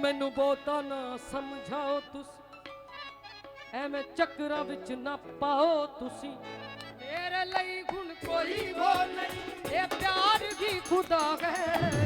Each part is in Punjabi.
ਮੈਨੂੰ ਬਹੁਤਾ ਨਾ ਸਮਝਾਓ ਤੁਸੀਂ। ਐਵੇਂ ਚੱਕਰਾਂ ਵਿੱਚ ਨਾ ਪਾਓ ਤੁਸੀਂ। ਮੇਰੇ ਲਈ ਹੁਣ ਕੋਈ ਹੋ ਨਹੀਂ। ਇਹ ਪਿਆਰ ਹੀ ਖੁਦਾ ਹੈ।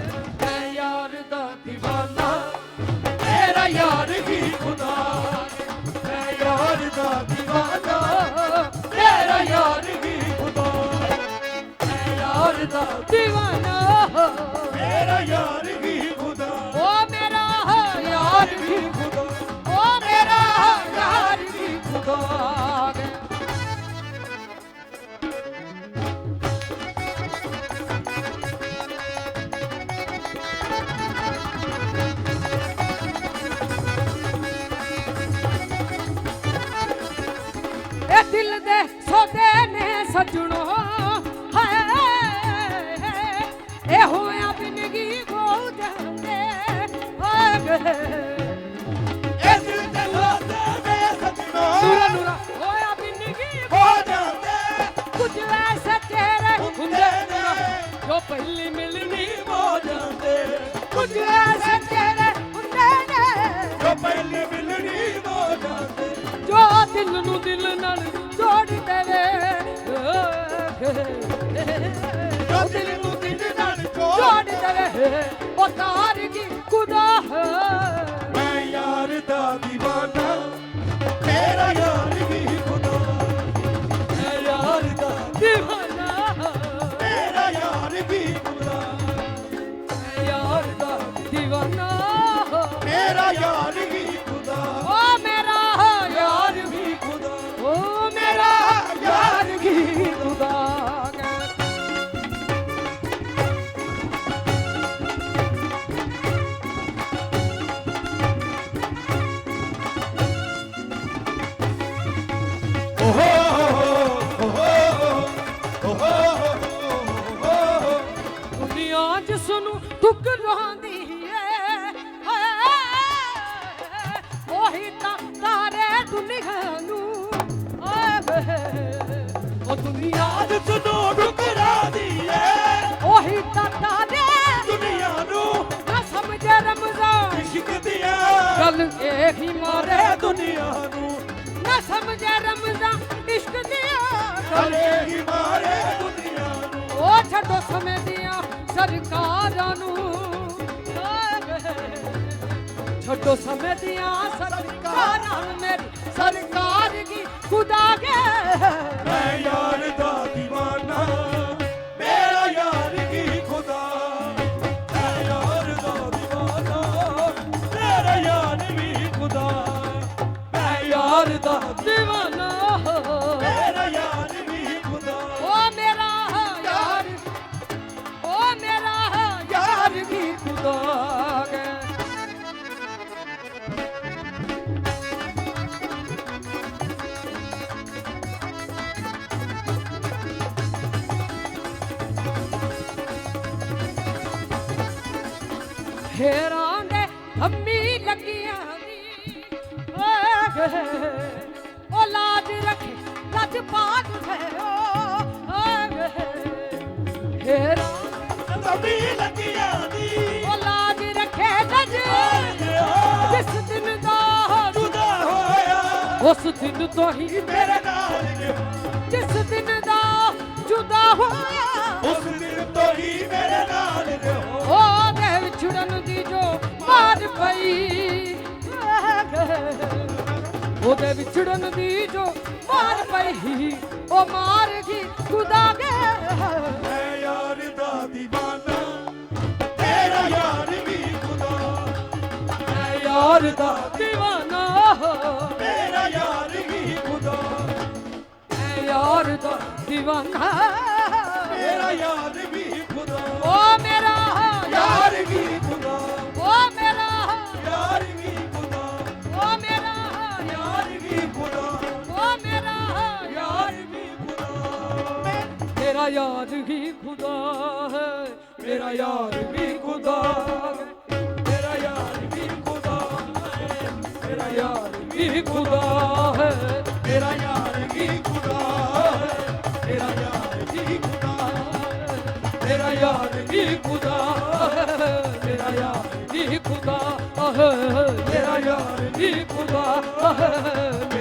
ਦੇ ਸੌਦੇ ਨੇ ਸਜਣੋ ਹਾਏ ਇਹ ਹੋਇਆ ਬਿਨਗੀ ਗੋ ਜਾਂਦੇ ਹਾਏ ਪਹਿਲੀ ਮਿਲਣੀ ਹੋ ਜਾਂਦੇ। ਕੁਝ ਐਸੇ ਹੁੰਦੇ ਨੇ ਪਹਿਲੇ ਮਿਲਣੀ ਹੋ ਜਾਂਦੇ। ਜੋ ਦਿਲ ਨੂੰ ਦਿਲ ਨਾਲ ముస్లిము తిండిదనుకో చూడదవే ఓ తారికి గునాహ్ మై యార్ దా دیਵਾਨਾ ਤੇਰਾ ਯਾਰ ਵੀ ਖੁਦਾ। ਮੈਂ ਯਾਰ ਦਾ دیਵਾਨਾ ਤੇਰਾ ਯਾਰ ਵੀ ਖੁਦਾ। ਮੈਂ ਯਾਰ ਦਾ دیਵਾਨਾ ਮੇਰਾ ਯਾਰ ਵੀ ਖੁਦਾ। ਓ ਮੇਰਾ ਯਾਰ ਵੀ ਖੁਦਾ। ਓ ਮੇਰਾ ਯਾਰ ਜਿਸ ਨੂੰ ਠੁਕਰਾਉਂਦੀ ਏ। ਹਾਏ, ਉਹੀ ਤਾਂ ਤਾਰੇ ਦੁਨੀਆ ਨੂੰ। ਓਏ ਵੇ ਉਹ ਦੁਨੀਆ ਉਹੀ ਤਾਂ ਤਾਰੇ ਨੂੰ ਨਾ ਸਮਝੇ ਰਮਜ਼ਾਨ। ਇਸ਼ਕ ਦੀਆਂ ਗੱਲ ਇਹ ਹੀ ਮਾਰੇ ਰੇ ਦੁਨੀਆ ਨੂੰ ਨਾ ਸਮਝੇ ਰਮਜ਼ਾਨ ਇਸ਼ਕ ਦੀਆਂ ਗੱਲ ਹਲੇ ਹੀ ਮਾਰੇ ਦੁਨੀਆ ਨੂੰ। ਉਹ ਛੱਡੋ ਸਮੇਂ ਦੀਆਂ ਸਰਕਾਰਾਂ ਨੂੰ ਛੱਡੋ ਸਮੇਂ ਦੀਆਂ ਸਰਕਾਰਾਂ ਮੇਰੀ ਸਰਕਾਰ ਕੀ ਖੁਦਾ ਕੇ। ਮੈਂ ਯਾਰ ਦਾ دیਵਾਨਾ ਮੇਰਾ ਯਾਰ ਖੁਦਾ। ਮੈਂ ਯਾਰ ਦਾ ਦੀਵਾਨਾ ਤੇਰਾ ਯਾਰ ਵੀ ਖੁਦਾ। ਮੈਂ ਯਾਰ ਦਾ دیਵਾਨਾ ਹੇਰਾਂ ਦੇ ਹੰਮੀ ਲੱਗੀਆਂ ਦੀ ਓਏ ਗੇ, ਉਹ ਲਾਜ ਰੱਖੇ ਲੱਜ ਹੈ ਓਏ। ਲੱਗਿਆ ਦੀ ਰੱਖੇ ਲੱਜ। ਜਿਸ ਦਿਨ ਦਾ ਜੁਦਾ ਹੋਇਆ। ਉਸ ਦਿਨ ਤੋਂ ਹੀ ਉਹਦੇ ਵਿਛੜਨ ਦੀ ਜੋ ਮਾਰ ਪਈ ਉਹ ਮਾਰ ਗਈ ਖੁਦਾ ਦੇ। ਮੈਂ ਯਾਰ ਦਾ دیਵਾਨਾ ਤੇਰਾ ਯਾਰ ਵੀ ਖੁਦਾ। ਮੈਂ ਯਾਰ ਦਾ دیਵਾਨਾ ਤੇਰਾ ਯਾਰ ਵੀ ਖੁਦਾ। ਮੈਂ ਯਾਰ ਦਾ دیਵਾਨਾ ਤੇਰਾ ਯਾਰ ਵੀ ਖੁਦਾ। ਓ ਮੇਰਾ ਯਾਰ ਵੀ ਮੇਰਾ ਯਾਦ ਹੀ ਖੁਦਾ ਹੈ ਮੇਰਾ ਯਾਰ ਵੀ ਖੁਦਾ ਮੇਰਾ ਯਾਰ ਵੀ ਖੁਦਾ ਮੇਰਾ ਯਾਰ ਵੀ ਖੁਦਾ ਹੈ ਮੇਰਾ ਯਾਰ ਵੀ ਖੁਦਾ ਮੇਰਾ ਯਾਰ ਵੀ ਖੁਦਾ ਤੇਰਾ ਯਾਰ ਵੀ ਖੁਦਾ ਹੈ ਮੇਰਾ ਯਾਰ ਵੀ ਖੁਦਾ ਹੈ ਮੇਰਾ ਯਾਰ ਹੀ ਖੁਦਾ ਹੈ